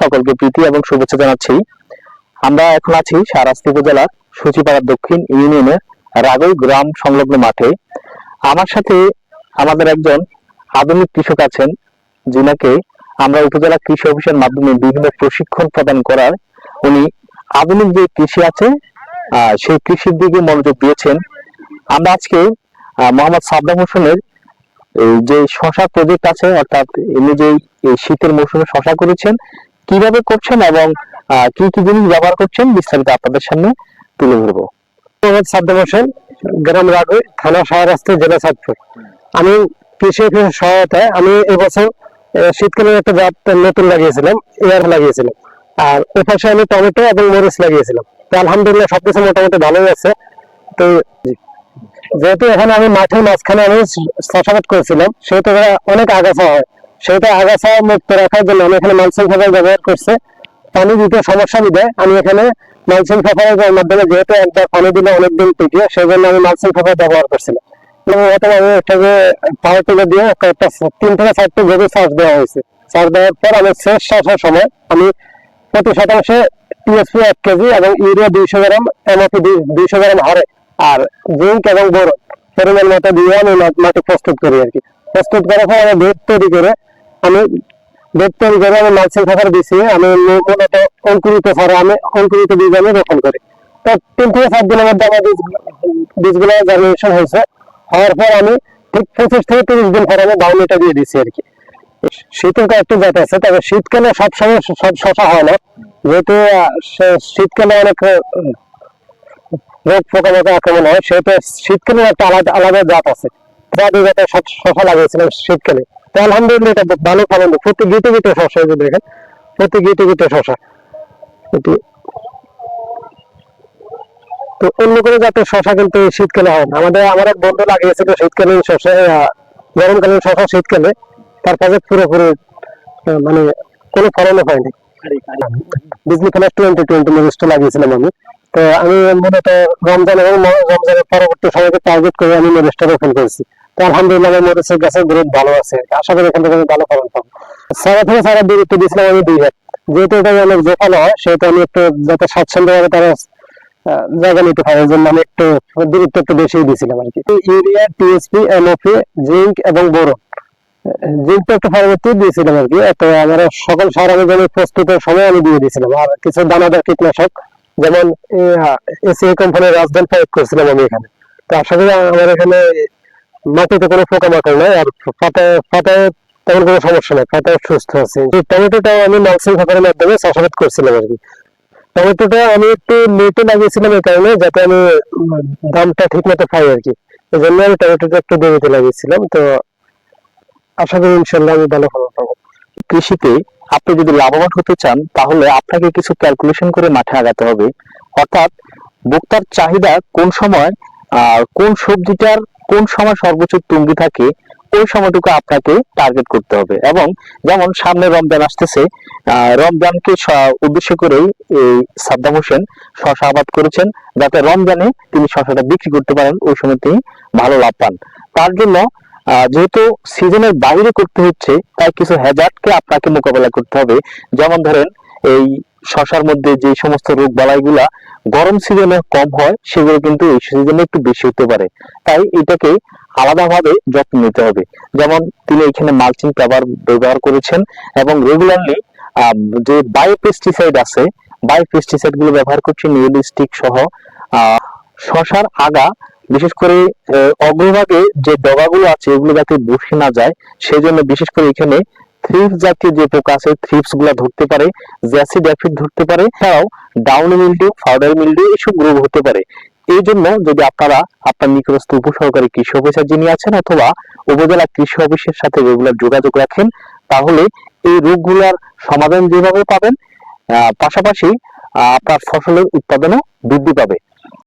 সকলকে প্রীতি এবং শুভেচ্ছা জানাচ্ছি। আমরা এখন আছি শাহরাস্তি উপজেলার সচিপাড়া দক্ষিণ ইউনিয়নের রাগই গ্রাম সংলগ্ন মাঠে। আমার সাথে আমাদের একজন আধুনিক কৃষক আছেন, যিনাকে আমরা উপজেলা কৃষি অফিসের মাধ্যমে বিভিন্ন প্রশিক্ষণ প্রদান করার, উনি আধুনিক যে কৃষি আছে সেই কৃষির দিকে মনোযোগ দিয়েছেন। আমরা আজকে মোহাম্মদ সাদ্দাম হোসেনের এই যে শশা প্রজেক্ট আছে, অর্থাৎ ইনি যে শীতের মৌসুমে শশা করেছেন, কীভাবে করছেন এবং কি কি জিনিস ব্যবহার করছেন বিস্তারিত আপনাদের সামনে তুলে ধরবো। মোহাম্মদ গ্রাম রাগৈ থানা শাহরাস্তি জেলা চাঁদপুর আমি কৃষি অফিসের সহায়তায় আমি এবছর শীতকালে একটা জাত নতুন লাগিয়েছিলাম, এয়ার লাগিয়েছিলাম। আর এপাশে আমি টমেটো এবং মরিচ লাগিয়েছিলাম। তো আলহামদুলিল্লাহ সবকিছু মোটামুটি ভালোই আছে। তো যেহেতু এখানে আমি মাঠের মাঝখানে আমি চাষাবাদ করেছিলাম, সেহেতু অনেক আগাছা হয়। সেহেতু আগাছা মুক্ত রাখার জন্য আমি এখানে মালসিং খাবার ব্যবহার করছে। পানি দিতে সমস্যা বিধায় আমি এখানে মালসিং খাবারের মাধ্যমে যেহেতু একবার পানি দিলে অনেকদিন টিকে সেই জন্য আমি মালসিং খাবার ব্যবহার করছিলাম। হয়তো আমি পাওয়ার দিয়ে কয়েকটা তিন থেকে চারটে চাষ দেওয়া হয়েছে। চাষ দেওয়ার পর আমি শেষ চাষের সময় আমি প্রতি শতাংশে টিএসপি এক কেজি এবং ইউরিয়া দুইশো গ্রাম এমওপি দুইশো গ্রাম হারে আর জিঙ্ক এবং বোরো পরিমাণ মতো দিয়ে আমি মাটি প্রস্তুত করি আর কি। প্রস্তুত করার পর আমি ভেদ তৈরি করে আমি ভেদ তৈরি করে আমি মালসিং খাবার দিছি, আমি মূলত অঙ্কুরিত ফলে আমি অঙ্কুরিত বীজ আমি রোপণ করি। তো তিন থেকে সাত দিনের মধ্যে আমার বীজ বীজগুলো জার্মিনেশন হয়েছে। হওয়ার পর আমি ঠিক পঁচিশ থেকে তিরিশ দিন পর আমি বাউনিটা দিয়ে দিছি আর কি। শীতের কয়েকটি জাত আছে, তবে শীতকালে সব সময় সব শশা হয় না। যেহেতু শীতকালে অনেক রোগ পোকামাকড় আক্রমণ হয় সেহেতু শীতকালে একটা আলাদা আলাদা জাত আছে। জাতি জাতে শশা লাগিয়েছিলাম শীতকালে। তো আলহামদুলিল্লাহ এটা ভালো ফলন প্রতি গিটে গিটে শশা এই যে দেখেন প্রতি গিটে গিটে শশা তো অন্য কোনো জাতের শশা কিন্তু শীতকালে হয় না। আমাদের আমার এক বন্ধু লাগিয়েছিল শীতকালীন শশা গরমকালীন শশা শীতকালে। তার কাছে পুরোপুরি মানে কোনো ফলনও হয়নি। বিজলি প্লাস টোয়েন্টি টোয়েন্টি লাগিয়েছিলাম আমি। তো আমি মূলত রমজান এবং রমজানের পরবর্তী সময়কে টার্গেট করে আমি মরিচটা রোপণ করেছি। তো আলহামদুলিল্লাহ মরিচের গাছের গ্রোথ ভালো আছে। আশা করি এখান থেকে ভালো ফলন পাবো। সারা থেকে সারা দূরত্ব দিয়েছিলাম আমি দুই হাত যেহেতু এটা অনেক জোপালো হয়, সেহেতু আমি একটু যাতে স্বাচ্ছন্দ্য ভাবে তারা জায়গা নিতে পারে জন্য আমি একটু দূরত্ব একটু বেশি দিয়েছিলাম আর কি। ইউরিয়া টিএসপি এমওপি জিঙ্ক এবং বোরো জিঙ্কটা একটু পরবর্তী দিয়েছিলাম আর কি। তো আমার সকল সার আমি জমি প্রস্তুতের সময় আমি দিয়ে দিয়েছিলাম। আর কিছু দানাদার কীটনাশক যেমন এসিআই কোম্পানির রাজধান প্রয়োগ করেছিলাম আমি এখানে। তো আশা করি আমার এখানে মাটিতে কোনো পোকামাকড় নাই, আর পাতায় পাতায় তেমন কোনো সমস্যা নাই পাতায় সুস্থ আছে। এই টমেটোটাও আমি মালসিং খাবারের মাধ্যমে চাষাবাদ করছিলাম আর কি। টমেটোটা আমি একটু লেটে লাগিয়েছিলাম এই কারণে, যাতে আমি দামটা ঠিক মতো পাই আর কি। এই জন্য আমি টমেটোটা একটু দেরিতে লাগিয়েছিলাম, তো আশা করি ইনশাল্লাহ আমি ভালো ফলন পাবো। কৃষিতে আপনি যদি লাভবান হতে চান, তাহলে আপনাকে কিছু ক্যালকুলেশন করে মাঠে আগাতে হবে। অর্থাৎ ভোক্তার চাহিদা কোন সময় আর কোন সবজিটার কোন সময় সর্বোচ্চ তুঙ্গি থাকে, ওই সময়টুকু আপনাকে টার্গেট করতে হবে। এবং যেমন সামনে রমজান আসতেছে রমজানকে উদ্দেশ্য করেই এই সাদ্দাম হোসেন শশা আবাদ করেছেন, যাতে রমজানে তিনি শশাটা বিক্রি করতে পারেন, ওই সময় তিনি ভালো লাভ পান। তার জন্য যেহেতু সিজনের বাইরে করতে হচ্ছে, তাই কিছু হ্যাজার্ডকে আপনাকে মোকাবেলা করতে হবে। যেমন ধরেন, এই শশার মধ্যে যে সমস্ত রোগ বালাইগুলা গরম সিজনে কম হয়, সেগুলো কিন্তু এই সিজনে একটু বেশি হতে পারে। তাই এটাকে আলাদাভাবে যত্ন নিতে হবে। যেমন তিনি এখানে মালচিং পেপার ব্যবহার করেছেন এবং রেগুলারলি যে বায়োপেস্টিসাইড আছে বায়োপেস্টিসাইডগুলো ব্যবহার করছেন নিউলিস্টিক সহ শশার আগা বিশেষ করে অগ্রভাগে যে ডগাগুলো আছে এগুলো যাতে বসে না যায়, সেজন্য বিশেষ করে এখানে থ্রিপস জাতীয় যে পোকা আছে থ্রিপসগুলা ধরতে পারে জ্যাসিড অ্যাফিড ধরতে পারে, এছাড়াও ডাউন মিল্ডিউ পাউডার মিল্ডিউ এসব রোগ হতে পারে। এই জন্য যদি আপনারা, আপনার নিকটস্থ উপসহকারী কৃষি অফিসার যিনি আছেন অথবা উপজেলা কৃষি অফিসের সাথে রেগুলার যোগাযোগ রাখেন, তাহলে এই রোগগুলোর সমাধান যেভাবে পাবেন পাশাপাশি আপনার ফসলের উৎপাদনও বৃদ্ধি পাবে।